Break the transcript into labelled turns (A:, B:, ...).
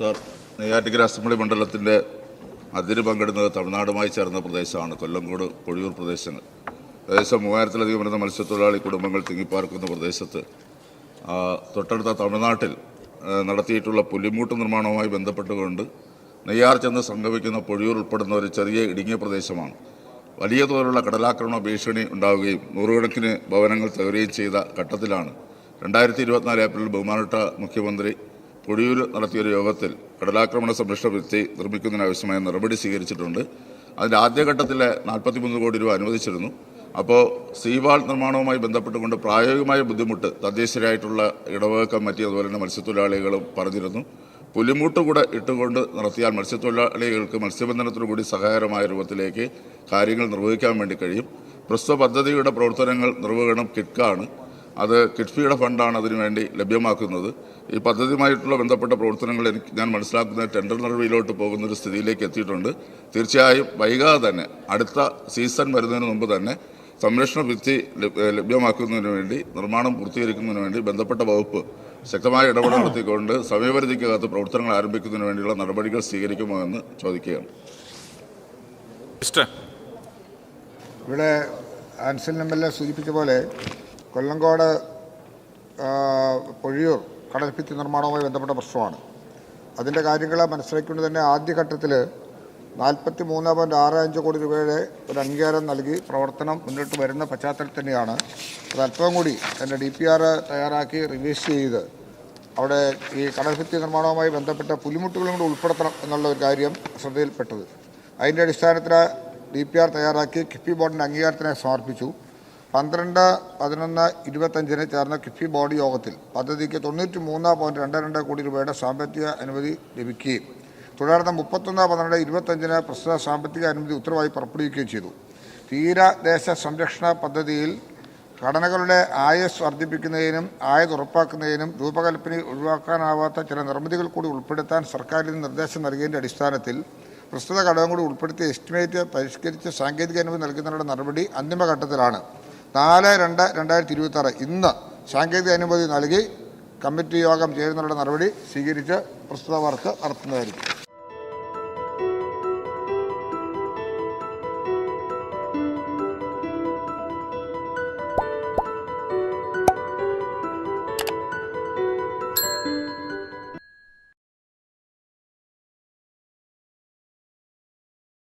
A: Sir Neyyattinkara assembly മണ്ഡലത്തിന്റെ അതിര് പങ്കിടുന്നത് തമിഴ്നാടുമായി ചേർന്ന പ്രദേശമാണ് കൊല്ലംകോട് പൊഴിയൂർ പ്രദേശങ്ങൾ. ഏകദേശം മൂവായിരത്തിലധികം വരുന്ന മത്സ്യത്തൊഴിലാളി കുടുംബങ്ങൾ തിങ്ങിപ്പാർക്കുന്ന പ്രദേശത്ത് തൊട്ടടുത്ത തമിഴ്നാട്ടിൽ നടത്തിയിട്ടുള്ള പുലിമൂട്ട് നിർമ്മാണവുമായി ബന്ധപ്പെട്ടുകൊണ്ട് നെയ്യാർ ചെന്ന് സംഗമിക്കുന്ന പൊഴിയൂർ ഉൾപ്പെടുന്ന ഒരു ചെറിയ ഇടുങ്ങിയ പ്രദേശമാണ്. വലിയ തോതിലുള്ള കടലാക്രമണ ഭീഷണി ഉണ്ടാവുകയും നൂറുകണക്കിന് ഭവനങ്ങൾ തകരുകയും ചെയ്ത ഘട്ടത്തിലാണ് രണ്ടായിരത്തി ഇരുപത്തിനാല് ഏപ്രിലിൽ ബഹുമാനപ്പെട്ട മുഖ്യമന്ത്രി പൊടിയൂർ നടത്തിയൊരു യോഗത്തിൽ കടലാക്രമണ സംരക്ഷണ ഭിത്തി നിർമ്മിക്കുന്നതിനാവശ്യമായ നടപടി സ്വീകരിച്ചിട്ടുണ്ട്. അതിന്റെ ആദ്യഘട്ടത്തിലെ നാൽപ്പത്തിമൂന്ന് കോടി രൂപ അനുവദിച്ചിരുന്നു. അപ്പോൾ സീവാൾ നിർമ്മാണവുമായി ബന്ധപ്പെട്ടുകൊണ്ട് പ്രായോഗികമായ ബുദ്ധിമുട്ട് തദ്ദേശീയരായിട്ടുള്ള ഇടവക കമ്മിറ്റി അതുപോലെ തന്നെ മത്സ്യത്തൊഴിലാളികളും പറഞ്ഞിരുന്നു. പുലിമൂട്ട് കൂടെ ഇട്ടുകൊണ്ട് നടത്തിയാൽ മത്സ്യത്തൊഴിലാളികൾക്ക് മത്സ്യബന്ധനത്തിനു കൂടി സഹായകരമായ രൂപത്തിലേക്ക് കാര്യങ്ങൾ നിർവഹിക്കാൻ വേണ്ടി കഴിയും. പ്രസ്തുത പദ്ധതിയുടെ പ്രവർത്തനങ്ങൾ നിർവഹണം കിറ്റ്കാണ് അത് കിഡ്ഫിയുടെ ഫണ്ടാണ് അതിനുവേണ്ടി ലഭ്യമാക്കുന്നത്. ഈ പദ്ധതിയുമായിട്ടുള്ള ബന്ധപ്പെട്ട പ്രവർത്തനങ്ങൾ എനിക്ക് ഞാൻ മനസ്സിലാക്കുന്ന ടെൻഡർ നടപടിയിലോട്ട് പോകുന്ന ഒരു സ്ഥിതിയിലേക്ക് എത്തിയിട്ടുണ്ട്. തീർച്ചയായും വൈകാതെ തന്നെ അടുത്ത സീസൺ വരുന്നതിന് മുമ്പ് തന്നെ സംരക്ഷണ ഭിത്തി ലഭ്യമാക്കുന്നതിന് വേണ്ടി നിർമ്മാണം പൂർത്തീകരിക്കുന്നതിന് വേണ്ടി ബന്ധപ്പെട്ട വകുപ്പ് ശക്തമായ ഇടപെടൽ നടത്തിക്കൊണ്ട് സമയപരിധിക്കകത്ത് പ്രവർത്തനങ്ങൾ ആരംഭിക്കുന്നതിന് വേണ്ടിയുള്ള നടപടികൾ സ്വീകരിക്കുമോ എന്ന് ചോദിക്കുകയാണ്
B: ഇവിടെ ആൻസൽ എം എൽ എ സൂചിപ്പിച്ച പോലെ കൊല്ലങ്കോട് പൊഴിയൂർ കടൽഭിത്തി നിർമ്മാണവുമായി ബന്ധപ്പെട്ട പ്രശ്നമാണ്. അതിന്റെ കാര്യങ്ങൾ മനസ്സിലാക്കിക്കൊണ്ട് തന്നെ ആദ്യഘട്ടത്തിൽ നാൽപ്പത്തി മൂന്ന് പോയിന്റ് ആറ് അഞ്ച് കോടി രൂപയുടെ ഒരു അംഗീകാരം നൽകി പ്രവർത്തനം മുന്നോട്ട് വരുന്ന പശ്ചാത്തലത്തിൽ തന്നെയാണ്. അത് അല്പം കൂടി എന്റെ ഡി പി ആർ തയ്യാറാക്കി റിവീസ് ചെയ്ത് അവിടെ ഈ കടൽഭിത്തി നിർമ്മാണവുമായി ബന്ധപ്പെട്ട പുലിമുട്ടുകളും കൂടി ഉൾപ്പെടുത്തണം എന്നുള്ള ഒരു കാര്യം ശ്രദ്ധയിൽപ്പെട്ടത്. അതിന്റെ അടിസ്ഥാനത്തിൽ ഡി പി ആർ തയ്യാറാക്കി കിഫ്ബി ബോർഡിന്റെ അംഗീകാരത്തിനായി സമർപ്പിച്ചു. പന്ത്രണ്ട് പതിനൊന്ന് ഇരുപത്തഞ്ചിന് ചേർന്ന കിഫ്ബി ബോർഡ് യോഗത്തിൽ പദ്ധതിക്ക് തൊണ്ണൂറ്റി മൂന്ന് പോയിന്റ് രണ്ട് രണ്ട് കോടി രൂപയുടെ സാമ്പത്തിക അനുമതി ലഭിക്കുകയും തുടർന്ന് മുപ്പത്തൊന്ന് പന്ത്രണ്ട് ഇരുപത്തഞ്ചിന് പ്രസ്തുത സാമ്പത്തിക അനുമതി ഉത്തരവായി പുറപ്പെടുവിക്കുകയും ചെയ്തു. തീരദേശ സംരക്ഷണ പദ്ധതിയിൽ ഘടനകളുടെ ആയുസ് വർദ്ധിപ്പിക്കുന്നതിനും ആയത് ഉറപ്പാക്കുന്നതിനും രൂപകൽപ്പന ഒഴിവാക്കാനാവാത്ത ചില നിർമ്മിതികൾ കൂടി ഉൾപ്പെടുത്താൻ സർക്കാരിന് നിർദ്ദേശം നൽകിയതിന്റെ അടിസ്ഥാനത്തിൽ പ്രസ്തുത ഘടകം കൂടി ഉൾപ്പെടുത്തി എസ്റ്റിമേറ്റ് പരിഷ്കരിച്ച് സാങ്കേതിക അനുമതി നൽകുന്നതിനുള്ള നടപടി അന്തിമഘട്ടത്തിലാണ്. നാല് രണ്ട് രണ്ടായിരത്തി ഇരുപത്താറ്. ഇന്ന് സാങ്കേതിക അനുമതി നൽകി കമ്മിറ്റി യോഗം ചേരുന്നവരുടെ നടപടി സ്വീകരിച്ച് പ്രസ്തുത വർക്ക് നടത്തുന്നതായിരിക്കും.